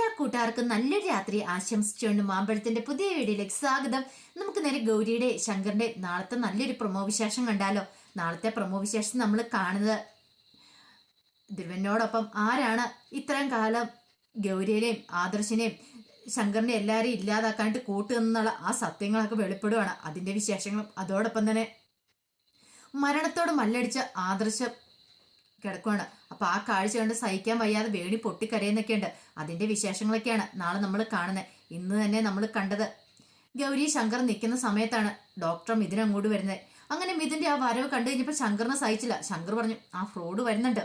എല്ലാ കൂട്ടുകാർക്കും നല്ലൊരു രാത്രി ആശംസിച്ചുകൊണ്ട് മാമ്പഴത്തിന്റെ പുതിയ വീഡിയോയിലേക്ക് സ്വാഗതം. നമുക്ക് നേരെ ഗൗരിയുടെ ശങ്കറിന്റെ നാളത്തെ നല്ലൊരു പ്രൊമോ വിശേഷം കണ്ടാലോ? നാളത്തെ പ്രൊമോ വിശേഷം നമ്മൾ കാണുന്നത് ധ്രുവനോടൊപ്പം ആരാണ്? ഇത്രയും കാലം ഗൗരിയെയും ആദർശിനെയും ശങ്കറിനെ എല്ലാവരെയും ഇല്ലാതാക്കാനായിട്ട് കൂട്ടുന്നുള്ള ആ സത്യങ്ങളൊക്കെ വെളിപ്പെടുവാണ്. അതിന്റെ വിശേഷങ്ങളും അതോടൊപ്പം തന്നെ മരണത്തോട് മല്ലടിച്ച ആദർശം കിടക്കുവാണ്. അപ്പൊ ആ കാഴ്ച കണ്ട് സഹിക്കാൻ വയ്യാതെ വേണി പൊട്ടിക്കരയുന്നൊക്കെ അതിന്റെ വിശേഷങ്ങളൊക്കെയാണ് നാളെ നമ്മൾ കാണുന്നത് ഇന്ന് തന്നെ നമ്മൾ കണ്ടത്. ഗൗരി ശങ്കർ നിൽക്കുന്ന സമയത്താണ് ഡോക്ടർ മിഥുൻ അങ്ങോട്ട് വരുന്നത് അങ്ങനെ മിഥുന്റെ ആ വരവ് കണ്ടു കഴിഞ്ഞപ്പോൾ ശങ്കറിനെ സഹിച്ചില്ല. ശങ്കർ പറഞ്ഞു ആ ഫ്രോഡ് വരുന്നുണ്ട്.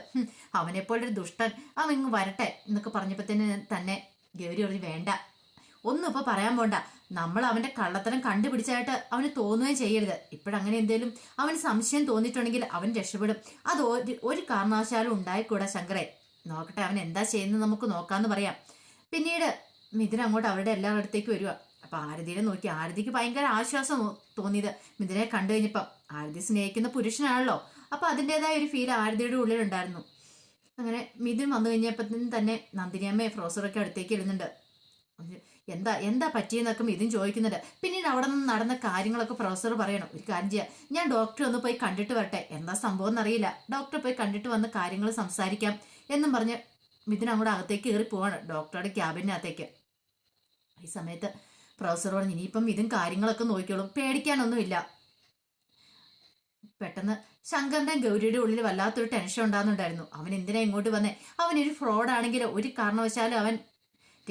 അവനെപ്പോലൊരു ദുഷ്ടൻ. അവൻ ഇങ്ങ് വരട്ടെ എന്നൊക്കെ പറഞ്ഞപ്പോൾ തന്നെ തന്നെ ഗൗരി പറഞ്ഞു വേണ്ട. ഒന്നും ഇപ്പൊ പറയാൻ പോണ്ട. നമ്മൾ അവന്റെ കള്ളത്തരം കണ്ടുപിടിച്ചായിട്ട് അവന് തോന്നുകയും ചെയ്യരുത്. ഇപ്പോഴങ്ങനെ എന്തേലും അവന് സംശയം തോന്നിയിട്ടുണ്ടെങ്കിൽ അവൻ രക്ഷപ്പെടും. അത് ഒരു കാരണവശാലും ഉണ്ടായിക്കൂടാ ശങ്കരെ നോക്കട്ടെ അവൻ എന്താ ചെയ്യുന്നത് നമുക്ക് നോക്കാന്ന് പറയാം. പിന്നീട് മിഥുൻ അങ്ങോട്ട് അവരുടെ എല്ലാവരുടെ അടുത്തേക്ക് വരിക അപ്പൊ ആരതിയെ നോക്കി ആരതിക്ക് ഭയങ്കര ആശ്വാസം തോന്നിയത്. മിഥുനെ കണ്ടു കഴിഞ്ഞപ്പം ആരതി സ്നേഹിക്കുന്ന പുരുഷനാണല്ലോ. അപ്പൊ അതിന്റെതായ ഒരു ഫീൽ ആരതിയുടെ ഉള്ളിലുണ്ടായിരുന്നു. അങ്ങനെ മിഥുൻ വന്നു കഴിഞ്ഞപ്പത്തിന് തന്നെ നന്ദിനിയമ്മയെ ഫ്രോസറൊക്കെ അടുത്തേക്ക് ഇരുന്നുണ്ട് എന്താ എന്താ പറ്റിയെന്നൊക്കെ ഇതും ചോദിക്കുന്നുണ്ട്. പിന്നീട് അവിടെ നിന്ന് നടന്ന കാര്യങ്ങളൊക്കെ പ്രൊഫസർ പറയണം. ഒരു കാര്യം ചെയ്യാം. ഞാൻ ഡോക്ടറെ ഒന്ന് പോയി കണ്ടിട്ട് വരട്ടെ. എന്താ സംഭവം എന്നറിയില്ല. ഡോക്ടറെ പോയി കണ്ടിട്ട് വന്ന് കാര്യങ്ങൾ സംസാരിക്കാം എന്നും പറഞ്ഞ് മിഥുൻ അങ്ങോട്ട് അകത്തേക്ക് കയറി പോവാണ്. ഡോക്ടറുടെ ക്യാബിനകത്തേക്ക് ഈ സമയത്ത് പ്രൊഫസർ പറഞ്ഞു ഇനിയിപ്പം ഇതും കാര്യങ്ങളൊക്കെ നോക്കിക്കോളും. പേടിക്കാനൊന്നുമില്ല. പെട്ടെന്ന് ശങ്കറിന്റെ ഗൗരിയുടെ ഉള്ളിൽ വല്ലാത്തൊരു ടെൻഷൻ ഉണ്ടാകുന്നുണ്ടായിരുന്നു. അവൻ എന്തിനാ ഇങ്ങോട്ട് വന്നേ? അവനൊരു ഫ്രോഡ് ആണെങ്കിൽ ഒരു കാരണവശാലും അവൻ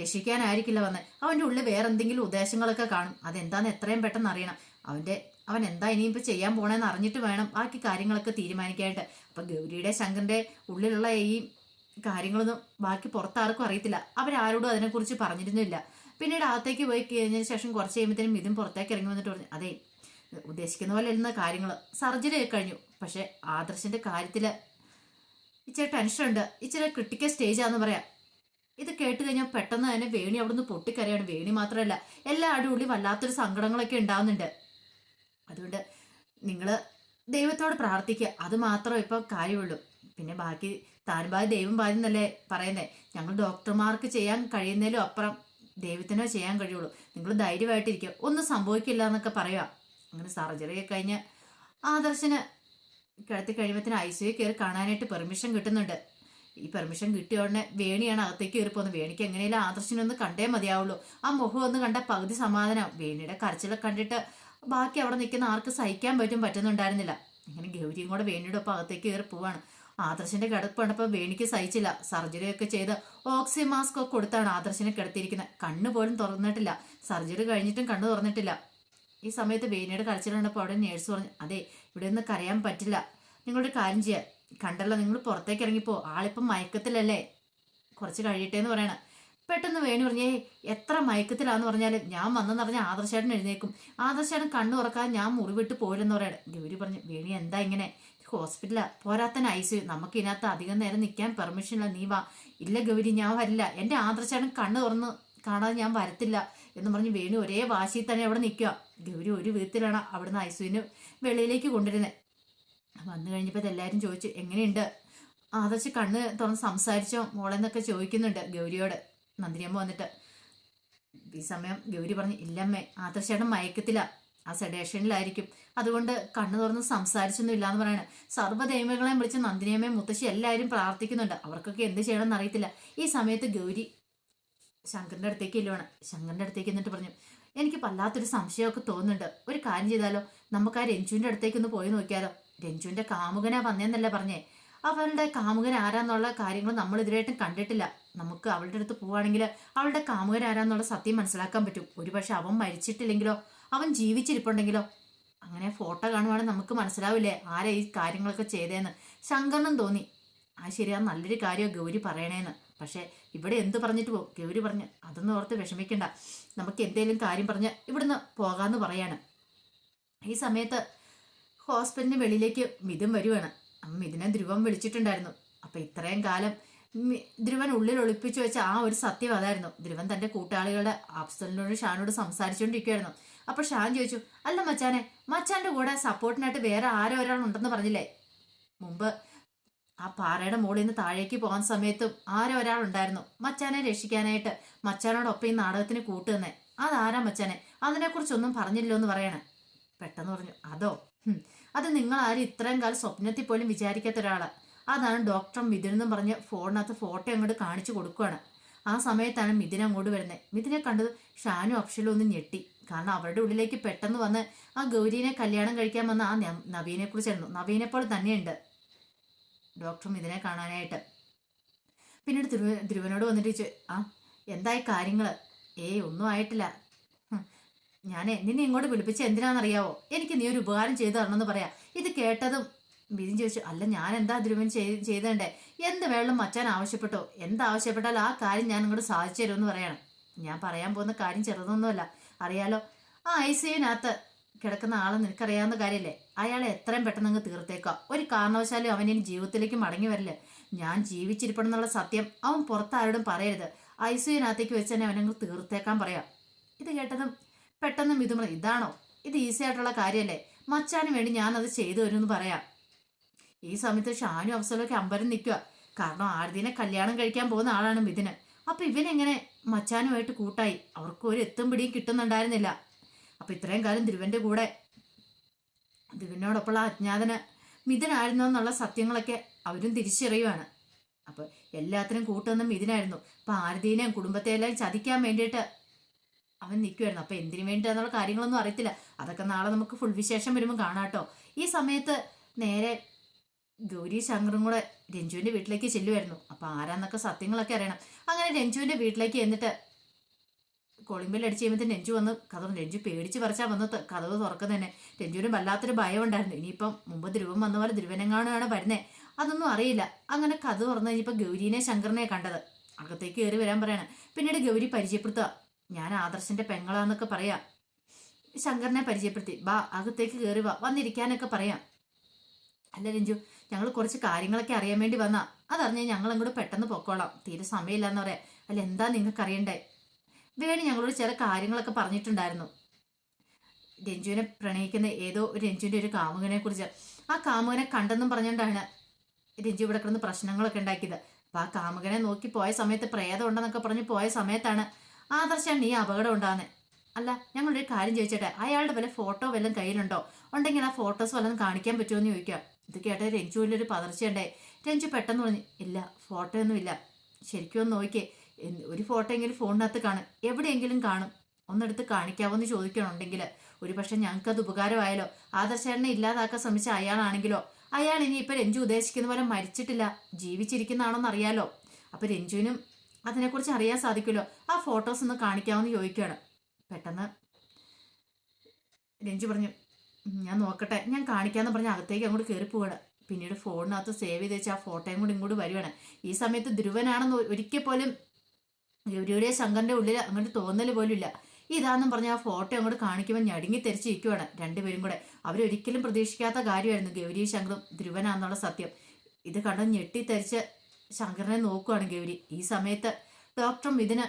രക്ഷിക്കാനായിരിക്കില്ല വന്നത് അവന്റെ ഉള്ളിൽ വേറെ എന്തെങ്കിലും ഉദ്ദേശങ്ങളൊക്കെ കാണും. അതെന്താന്ന് എത്രയും പെട്ടെന്ന് അറിയണം. അവന്റെ അവൻ എന്താ ഇനിയിപ്പോൾ ചെയ്യാൻ പോണേന്ന് അറിഞ്ഞിട്ട് വേണം ബാക്കി കാര്യങ്ങളൊക്കെ തീരുമാനിക്കാനായിട്ട്. അപ്പം ഗൗരിയുടെ ശങ്കറിന്റെ ഉള്ളിലുള്ള ഈ കാര്യങ്ങളൊന്നും ബാക്കി പുറത്താർക്കും അറിയത്തില്ല. അവരാരോടും അതിനെക്കുറിച്ച് പറഞ്ഞിരുന്നില്ല. പിന്നീട് അകത്തേക്ക് പോയി കഴിഞ്ഞതിന് ശേഷം കുറച്ച് കഴിയുമ്പോഴത്തേനും ഇതും പുറത്തേക്ക് ഇറങ്ങി വന്നിട്ട് പറഞ്ഞു അതെ ഉദ്ദേശിക്കുന്ന പോലെ ഇരുന്ന കാര്യങ്ങൾ. സർജറി ഒക്കെ കഴിഞ്ഞു. പക്ഷേ ആദർശിന്റെ കാര്യത്തിൽ ഇച്ചിരി ടെൻഷൻ ഉണ്ട് ഇച്ചിരി ക്രിട്ടിക്കൽ സ്റ്റേജാന്ന് പറയാം. ഇത് കേട്ട് കഴിഞ്ഞാൽ പെട്ടെന്ന് തന്നെ വേണി അവിടുന്ന് പൊട്ടിക്കരയാണ്. വേണി മാത്രമല്ല എല്ലാ അടിപൊളി വല്ലാത്തൊരു സങ്കടങ്ങളൊക്കെ ഉണ്ടാവുന്നുണ്ട്. അതുകൊണ്ട് നിങ്ങൾ ദൈവത്തോട് പ്രാർത്ഥിക്കുക. അത് മാത്രമേ ഇപ്പോൾ കാര്യമുള്ളൂ. പിന്നെ ബാക്കി താൻ ബാധ ദൈവം ബാധ എന്നല്ലേ പറയുന്നത് ഞങ്ങൾ ഡോക്ടർമാർക്ക് ചെയ്യാൻ കഴിയുന്നതിലും അപ്പുറം ദൈവത്തിനോ ചെയ്യാൻ കഴിയുള്ളൂ. നിങ്ങൾ ധൈര്യമായിട്ടിരിക്കുക. ഒന്നും സംഭവിക്കില്ല എന്നൊക്കെ പറയുക. അങ്ങനെ സർജറി കഴിഞ്ഞ് ആദർശന് കിടത്തി കഴിയുമ്പത്തിന് ഐ സി കയറി കാണാനായിട്ട് പെർമിഷൻ കിട്ടുന്നുണ്ട്. ഈ പെർമിഷൻ കിട്ടിയ ഉടനെ വേണിയാണ് അകത്തേക്ക് കയറി പോകുന്നത്. വേണിക്ക് എങ്ങനെയാലും ആദർശനൊന്ന് കണ്ടേ മതിയാവുള്ളൂ. ആ മുഖം ഒന്ന് കണ്ട പകുതി സമാധാനം. വേണിയുടെ കരച്ചിലൊക്കെ കണ്ടിട്ട് ബാക്കി അവിടെ നിൽക്കുന്ന ആർക്ക് സഹിക്കാൻ പറ്റും പറ്റുന്നുണ്ടായിരുന്നില്ല. ഇങ്ങനെ ഗൗരിയും കൂടെ വേണിയുടെ ഒപ്പം അകത്തേക്ക് കയറി പോവാണ്. ആദർശന്റെ കിടപ്പ് കണ്ടപ്പോൾ വേണിക്ക് സഹിച്ചില്ല. സർജറി ഒക്കെ ചെയ്ത് ഓക്സിജൻ മാസ്ക് ഒക്കെ കൊടുത്താണ് ആദർശനെ കിടത്തിയിരിക്കുന്നത്. കണ്ണ് പോലും തുറന്നിട്ടില്ല. സർജറി കഴിഞ്ഞിട്ടും കണ്ണ് തുറന്നിട്ടില്ല. ഈ സമയത്ത് വേണിയുടെ കണ്ടപ്പോൾ അവിടെ നേഴ്സ് പറഞ്ഞു അതെ ഇവിടെ നിന്ന് കരയാൻ പറ്റില്ല. നിങ്ങളൊരു കാര്യം ചെയ്യാം. കണ്ടല്ലോ നിങ്ങൾ പുറത്തേക്ക് ഇറങ്ങിപ്പോ. ആളിപ്പം മയക്കത്തിലല്ലേ? കുറച്ച് കഴിയട്ടെ എന്ന് പറയണ. പെട്ടെന്ന് വേണു പറഞ്ഞേ എത്ര മയക്കത്തിലാന്ന് പറഞ്ഞാൽ ഞാൻ വന്നെന്ന് പറഞ്ഞാൽ ആദർശേട്ടൻ എഴുന്നേക്കും ആദർശേട്ടൻ കണ്ണു തുറക്കാൻ ഞാൻ മുറിവിട്ട് പോയില്ലെന്ന് പറയണം. ഗൗരി പറഞ്ഞു വേണി എന്താ ഇങ്ങനെ? ഹോസ്പിറ്റലാ പോരാത്തന്നെ ഐ സി നമുക്ക് ഇതിനകത്ത് അധികം നേരം നിൽക്കാൻ പെർമിഷൻ ഇല്ല നീ വാ. ഇല്ല ഗൗരി ഞാൻ വരില്ല. എന്റെ ആദർശേട്ടൻ കണ്ണു തുറന്ന് കാണാതെ ഞാൻ വരത്തില്ല. എന്ന് പറഞ്ഞ് വേണു ഒരേ വാശിയിൽ തന്നെ അവിടെ നിൽക്കുക. ഗൗരി ഒരു വിധത്തിലാണ് അവിടുന്ന് ഐസുവിന് വെളിയിലേക്ക് കൊണ്ടുവരുന്നത്. വന്നു കഴിഞ്ഞപ്പോൾ എല്ലാവരും ചോദിച്ചു എങ്ങനെയുണ്ട്? ആദർശ് കണ്ണ് തുറന്ന് സംസാരിച്ചോ മോളെന്നൊക്കെ ചോദിക്കുന്നുണ്ട് ഗൗരിയോട്. നന്ദിനിയമ്മ വന്നിട്ട് ഈ സമയം ഗൗരി പറഞ്ഞു ഇല്ലമ്മേ ആദർശേട്ടൻ മയക്കത്തില്ല ആ സെഡേഷനിലായിരിക്കും. അതുകൊണ്ട് കണ്ണു തുറന്ന് സംസാരിച്ചൊന്നും ഇല്ലാന്ന് പറയണേ. സർവദൈവങ്ങളെയും വിളിച്ച് നന്ദിനിയമ്മയും മുത്തശ്ശി എല്ലാവരും പ്രാർത്ഥിക്കുന്നുണ്ട്. അവർക്കൊക്കെ എന്ത് ചെയ്യണമെന്ന് അറിയത്തില്ല. ഈ സമയത്ത് ഗൗരി ശങ്കറിന്റെ അടുത്തേക്ക് ഇല്ലുവാണ് ശങ്കറിന്റെ അടുത്തേക്ക് എന്നിട്ട് പറഞ്ഞു എനിക്ക് വല്ലാത്തൊരു സംശയമൊക്കെ തോന്നുന്നുണ്ട്. ഒരു കാര്യം ചെയ്താലോ? നമുക്ക് ആ രഞ്ജുവിന്റെ അടുത്തേക്ക് ഒന്ന് പോയി നോക്കിയാലോ? രഞ്ജുവിന്റെ കാമുകനാ വന്നേന്നല്ലേ പറഞ്ഞേ. അവളുടെ കാമുകൻ ആരാന്നുള്ള കാര്യങ്ങൾ നമ്മൾ ഇതിലായിട്ടും കണ്ടിട്ടില്ല. നമുക്ക് അവളുടെ അടുത്ത് പോവുകയാണെങ്കിൽ അവളുടെ കാമുകൻ ആരാന്നുള്ള സത്യം മനസ്സിലാക്കാൻ പറ്റും. ഒരുപക്ഷെ അവൻ മരിച്ചിട്ടില്ലെങ്കിലോ അവൻ ജീവിച്ചിരിപ്പുണ്ടെങ്കിലോ. അങ്ങനെ ഫോട്ടോ കാണുവാണെങ്കിൽ നമുക്ക് മനസ്സിലാവില്ലേ? ആരാ ഈ കാര്യങ്ങളൊക്കെ ചെയ്തേന്ന്? ശങ്കറിനും തോന്നി. ആ ശരിയാ നല്ലൊരു കാര്യം ഗൗരി പറയണേന്ന്. പക്ഷെ ഇവിടെ എന്ത് പറഞ്ഞിട്ട് പോകും ഗൗരി പറഞ്ഞ് അതൊന്നും ഓർത്ത് വിഷമിക്കണ്ട. നമുക്ക് എന്തെങ്കിലും കാര്യം പറഞ്ഞ് ഇവിടുന്ന് പോകാമെന്ന് പറയാണ്. ഈ സമയത്ത് ഹോസ്പിറ്റലിന് വെളിയിലേക്ക് മിഥുൻ വരുവാണ്. മിഥുനെ ധ്രുവം വിളിച്ചിട്ടുണ്ടായിരുന്നു. അപ്പൊ ഇത്രയും കാലം ധ്രുവൻ ഉള്ളിൽ ഒളിപ്പിച്ചു വെച്ച ആ ഒരു സത്യം അതായിരുന്നു. ധ്രുവൻ തന്റെ കൂട്ടാളികളുടെ അഫ്സലിനോട് ഷാനോട് സംസാരിച്ചുകൊണ്ടിരിക്കുകയായിരുന്നു അപ്പൊ ഷാൻ ചോദിച്ചു അല്ല മച്ചാനെ മച്ചാന്റെ കൂടെ സപ്പോർട്ടിനായിട്ട് വേറെ ആരോ ഒരാൾ ഉണ്ടെന്ന് പറഞ്ഞില്ലേ? മുമ്പ് ആ പാറയുടെ മുകളിൽ നിന്ന് താഴേക്ക് പോകാൻ സമയത്തും ആരോ ഒരാളുണ്ടായിരുന്നു. മച്ചാനെ രക്ഷിക്കാനായിട്ട് മച്ചാനോടൊപ്പം ഈ നാടകത്തിന് കൂട്ടുതന്നെ അതാരാ മച്ചാനെ? അതിനെക്കുറിച്ചൊന്നും പറഞ്ഞില്ലോ എന്ന് പറയണേ. പെട്ടെന്ന് പറഞ്ഞു അതോ അത് നിങ്ങൾ ആരും ഇത്രയും കാലം സ്വപ്നത്തിൽ പോലും വിചാരിക്കാത്ത ഒരാൾ. അതാണ് ഡോക്ടർ മിഥുൻ എന്ന് പറഞ്ഞ് ഫോണിനകത്ത് ഫോട്ടോ അങ്ങോട്ട് കാണിച്ചു കൊടുക്കുകയാണ് ആ സമയത്താണ് മിഥുൻ അങ്ങോട്ട് വരുന്നത് മിഥുനെ കണ്ടത് ഷാനു അഫ്ഷലും ഒന്ന് ഞെട്ടി. കാരണം അവരുടെ ഉള്ളിലേക്ക് പെട്ടെന്ന് വന്ന് ആ ഗൗരീനെ കല്യാണം കഴിക്കാൻ വന്ന ആ നവീനെ കുറിച്ചായിരുന്നു. നവീനെ പോലെ തന്നെയുണ്ട് ഡോക്ടർ മിഥുനെ കാണാനായിട്ട്. പിന്നീട് ധ്രുവ ധ്രുവനോട് വന്നിട്ട് ആ എന്തായി കാര്യങ്ങൾ ഏയ് ഒന്നും ആയിട്ടില്ല. ഞാനേ നിന്നെ ഇങ്ങോട്ട് വിളിപ്പിച്ച എന്തിനാണെന്നറിയാവോ? എനിക്ക് നീ ഒരു ഉപകാരം ചെയ്തു തരണമെന്ന് പറയാ. ഇത് കേട്ടതും ബിരിൻ ചോദിച്ചു അല്ല ഞാൻ എന്താ ധ്രുവൻ ചെയ്തേണ്ടേ? എന്ത് വെള്ളം മച്ചാൻ ആവശ്യപ്പെട്ടോ? എന്താവശ്യപ്പെട്ടാൽ ആ കാര്യം ഞാൻ ഇങ്ങോട്ട് സാധിച്ചു തരുമെന്ന് പറയണം. ഞാൻ പറയാൻ പോകുന്ന കാര്യം ചെറുതൊന്നുമല്ല. അറിയാലോ? ആ ഐ കിടക്കുന്ന ആളെ നിനക്കറിയാവുന്ന കാര്യമല്ലേ അയാളെ എത്രയും പെട്ടെന്ന് അങ്ങ് തീർത്തേക്കാം. ഒരു കാരണവശാലും അവൻ ഇനി ജീവിതത്തിലേക്ക് മടങ്ങി വരില്ല. ഞാൻ ജീവിച്ചിരിപ്പണം എന്നുള്ള സത്യം അവൻ പുറത്താരോടും പറയരുത്. ഐ സിയുനകത്തേക്ക് വെച്ച് തന്നെ അവനങ്ങ് തീർത്തേക്കാൻ പറയാം. ഇത് കേട്ടതും പെട്ടെന്ന് മിഥുമ ഇതാണോ? ഇത് ഈസി ആയിട്ടുള്ള കാര്യമല്ലേ മച്ചാന് വേണ്ടി ഞാൻ അത് ചെയ്തു എന്ന് പറയാം. ഈ സമയത്ത് ഷാനു അഫ്സലൊക്കെ അമ്പരം നിൽക്കുക കാരണം ആരതിനെ കല്യാണം കഴിക്കാൻ പോകുന്ന ആളാണ് മിഥുന്. അപ്പൊ ഇവനെങ്ങനെ മച്ചാനുമായിട്ട് കൂട്ടായി? അവർക്ക് ഒരു എത്തും പിടിയും കിട്ടുന്നുണ്ടായിരുന്നില്ല. അപ്പൊ ഇത്രയും കാലം ധ്രുവന്റെ കൂടെ ധ്രുവനോടൊപ്പമുള്ള അജ്ഞാതന് മിഥുനായിരുന്നു എന്നുള്ള സത്യങ്ങളൊക്കെ അവരും തിരിച്ചറിയുവാണ്. അപ്പൊ എല്ലാത്തിനും കൂട്ടുന്ന മിഥുനായിരുന്നു. അപ്പൊ ആരതീനെയും കുടുംബത്തെയെല്ലാം ചതിക്കാൻ വേണ്ടിയിട്ട് അവൻ നിൽക്കുമായിരുന്നു അപ്പൊ എന്തിനു വേണ്ടിയാന്നുള്ള കാര്യങ്ങളൊന്നും അറിയത്തില്ല. അതൊക്കെ നാളെ നമുക്ക് ഫുൾ വിശേഷം വരുമ്പോൾ കാണാട്ടോ ഈ സമയത്ത് നേരെ ഗൗരി ശങ്കറും കൂടെ രഞ്ജുവിന്റെ വീട്ടിലേക്ക് ചെല്ലുമായിരുന്നു അപ്പൊ ആരാന്നൊക്കെ സത്യങ്ങളൊക്കെ അറിയണം. അങ്ങനെ രഞ്ജുവിന്റെ വീട്ടിലേക്ക് എന്നിട്ട് കോളിംബെൽ അടിച്ച് കഴിയുമ്പോൾ രഞ്ജു വന്ന് കഥ രഞ്ജു പേടിച്ച് പറിച്ചാൽ വന്ന് കഥവ് തുറക്കുന്നത് തന്നെ രഞ്ജുവിന് വല്ലാത്തൊരു ഭയം ഉണ്ടായിരുന്നു ഇനിയിപ്പം മുമ്പ് ധ്രുവം വന്ന പോലെ ധ്രുവനെങ്ങാണാണ് വരുന്നത് അതൊന്നും അറിയില്ല. അങ്ങനെ കഥ തുറന്നു കഴിഞ്ഞപ്പോൾ ഗൗരീനെ ശങ്കറിനെ കണ്ടത്. അകത്തേക്ക് കയറി വരാൻ പറയണം. പിന്നീട് ഗൗരി പരിചയപ്പെടുത്തുക. ഞാൻ ആദർശന്റെ പെങ്ങളാന്നൊക്കെ പറയാം. ശങ്കറിനെ പരിചയപ്പെടുത്തി. ബാ അകത്തേക്ക് കയറി വാ. വന്നിരിക്കാനൊക്കെ പറയാം. അല്ല രഞ്ജു ഞങ്ങൾ കുറച്ച് കാര്യങ്ങളൊക്കെ അറിയാൻ വേണ്ടി വന്നാ. അതറിഞ്ഞ ഞങ്ങൾ അങ്ങോട്ട് പെട്ടെന്ന് പൊക്കോളാം. തീരെ സമയമില്ലെന്ന് പറയാം. അല്ല എന്താ നിങ്ങൾക്ക് അറിയണ്ടേ? വേണി ഞങ്ങളോട് ചില കാര്യങ്ങളൊക്കെ പറഞ്ഞിട്ടുണ്ടായിരുന്നു. രഞ്ജുവിനെ പ്രണയിക്കുന്ന ഏതോ രഞ്ജുവിന്റെ ഒരു കാമുകനെ കുറിച്ച്. ആ കാമുകനെ കണ്ടെന്നും പറഞ്ഞുകൊണ്ടാണ് രഞ്ജു ഇവിടെ കിടന്ന് പ്രശ്നങ്ങളൊക്കെ ഉണ്ടാക്കിയത്. അപ്പൊ ആ കാമുകനെ നോക്കി പോയ സമയത്ത് പ്രേതം ഉണ്ടെന്നൊക്കെ പറഞ്ഞ് പോയ സമയത്താണ് ആദർശാണ് ഈ അപകടം ഉണ്ടാകുന്നത് അല്ല ഞങ്ങളൊരു കാര്യം ചോദിച്ചോട്ടെ? അയാളുടെ വല്ല ഫോട്ടോ വല്ലതും കയ്യിലുണ്ടോ? ഉണ്ടെങ്കിൽ ആ ഫോട്ടോസ് വല്ലതും കാണിക്കാൻ പറ്റുമോ എന്ന് ചോദിക്കാം. ഇത് കേട്ട രഞ്ജുവിലൊരു പതർച്ചയുണ്ടായി രഞ്ജു പെട്ടെന്ന് പറഞ്ഞു ഇല്ല ഫോട്ടോ ഒന്നുമില്ല ശരിക്കും ഒന്ന് നോക്കിയേ ഒരു ഫോട്ടോ എങ്കിലും ഫോണിനകത്ത് കാണും. എവിടെയെങ്കിലും കാണും. ഒന്നെടുത്ത് കാണിക്കാവോ എന്ന് ചോദിക്കണുണ്ടെങ്കിൽ ഒരു പക്ഷെ ഞങ്ങൾക്ക് അത് ഉപകാരമായാലോ ആദർശനെ ഇല്ലാതാക്കാൻ ശ്രമിച്ച അയാളാണെങ്കിലോ? അയാൾ ഇനി ഇപ്പൊ രഞ്ജു ഉദ്ദേശിക്കുന്ന പോലെ മരിച്ചിട്ടില്ല. ജീവിച്ചിരിക്കുന്നതാണോന്ന് അറിയാലോ. അപ്പൊ രഞ്ജുവിനും അതിനെക്കുറിച്ച് അറിയാൻ സാധിക്കുമല്ലോ. ആ ഫോട്ടോസ് ഒന്ന് കാണിക്കാമെന്ന് ചോദിക്കുകയാണ്. പെട്ടെന്ന് രഞ്ജു പറഞ്ഞു ഞാൻ നോക്കട്ടെ. ഞാൻ കാണിക്കാമെന്ന് പറഞ്ഞ് അകത്തേക്ക് അങ്ങോട്ട് കയറി പോവാണ്. പിന്നീട് ഫോണിനകത്ത് സേവ് ചെയ്ത് വെച്ച് ആ ഫോട്ടോയും കൂടി ഇങ്ങോട്ട് വരുവാണ്. ഈ സമയത്ത് ധ്രുവനാണെന്ന് ഒരിക്കൽ പോലും ഗൗരിയുടെ ശങ്കറിന്റെ ഉള്ളിൽ അങ്ങോട്ട് തോന്നൽ പോലും ഇല്ല ഇതാന്നും പറഞ്ഞ് ആ ഫോട്ടോ അങ്ങോട്ട് കാണിക്കുമ്പോൾ ഞടുങ്ങി തെരിച്ച് ഇരിക്കുവാണ് രണ്ടുപേരും കൂടെ. അവരൊരിക്കലും പ്രതീക്ഷിക്കാത്ത കാര്യമായിരുന്നു ഗൗരി ശങ്കറും ധ്രുവനാന്നുള്ള സത്യം. ഇത് കണ്ട് ഞെട്ടിത്തെരിച്ച് ശങ്കറിനെ നോക്കുകയാണെങ്കിൽ ഗൗരി ഈ സമയത്ത് ഡോക്ടറും ഇതിന്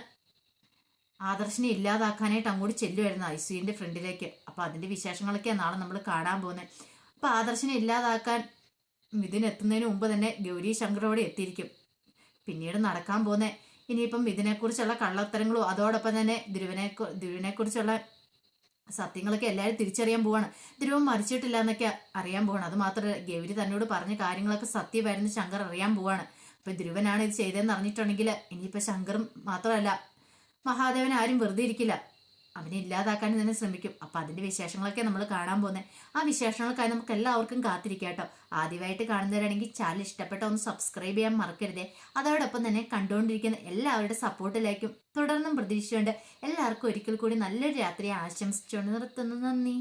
ആദർശിനെ ഇല്ലാതാക്കാനായിട്ട് അങ്ങോട്ട് ചെല്ലുമായിരുന്നു ഐ ഐസുവിന്റെ ഫ്രണ്ടിലേക്ക്. അപ്പൊ അതിന്റെ വിശേഷങ്ങളൊക്കെയാണ് നാളെ നമ്മൾ കാണാൻ പോകുന്നത് അപ്പൊ ആദർശിനെ ഇല്ലാതാക്കാൻ മിഥുൻ എത്തുന്നതിന് മുമ്പ് തന്നെ ഗൗരി ശങ്കറോടെ എത്തിയിരിക്കും. പിന്നീട് നടക്കാൻ പോകുന്ന. ഇനിയിപ്പം ഇതിനെക്കുറിച്ചുള്ള കള്ളത്തരങ്ങളും അതോടൊപ്പം തന്നെ ധ്രുവനെ ധ്രുവിനെ കുറിച്ചുള്ള സത്യങ്ങളൊക്കെ എല്ലാവരും തിരിച്ചറിയാൻ പോവാണ്. ധ്രുവൻ മരിച്ചിട്ടില്ല എന്നൊക്കെ അറിയാൻ പോവാണ്. അത് മാത്രമല്ല ഗൗരി തന്നോട് പറഞ്ഞ കാര്യങ്ങളൊക്കെ സത്യമായിരുന്നു ശങ്കർ അറിയാൻ പോവാണ്. അപ്പൊ ധ്രുവനാണ് ഇത് ചെയ്തതെന്ന് അറിഞ്ഞിട്ടുണ്ടെങ്കിൽ ഇനിയിപ്പോ ശങ്കറും മാത്രമല്ല മഹാദേവൻ ആരും വെറുതെ ഇരിക്കില്ല. അവനെ ഇല്ലാതാക്കാൻ തന്നെ ശ്രമിക്കും. അപ്പൊ അതിന്റെ വിശേഷങ്ങളൊക്കെ നമ്മൾ കാണാൻ പോകുന്നത് ആ വിശേഷങ്ങൾക്കായി നമുക്ക് എല്ലാവർക്കും കാത്തിരിക്കാം കേട്ടോ. ആദ്യമായിട്ട് കാണുന്നവരാണെങ്കിൽ ചാനൽ ഇഷ്ടപ്പെട്ട ഒന്ന് സബ്സ്ക്രൈബ് ചെയ്യാൻ മറക്കരുതേ. അതോടൊപ്പം തന്നെ കണ്ടുകൊണ്ടിരിക്കുന്ന എല്ലാവരുടെ സപ്പോർട്ടിലേക്കും തുടർന്നും പ്രതീക്ഷിച്ചുകൊണ്ട് എല്ലാവർക്കും ഒരിക്കൽ കൂടി നല്ലൊരു രാത്രി ആശംസിച്ചുകൊണ്ട് നിർത്തുന്നു. നന്ദി.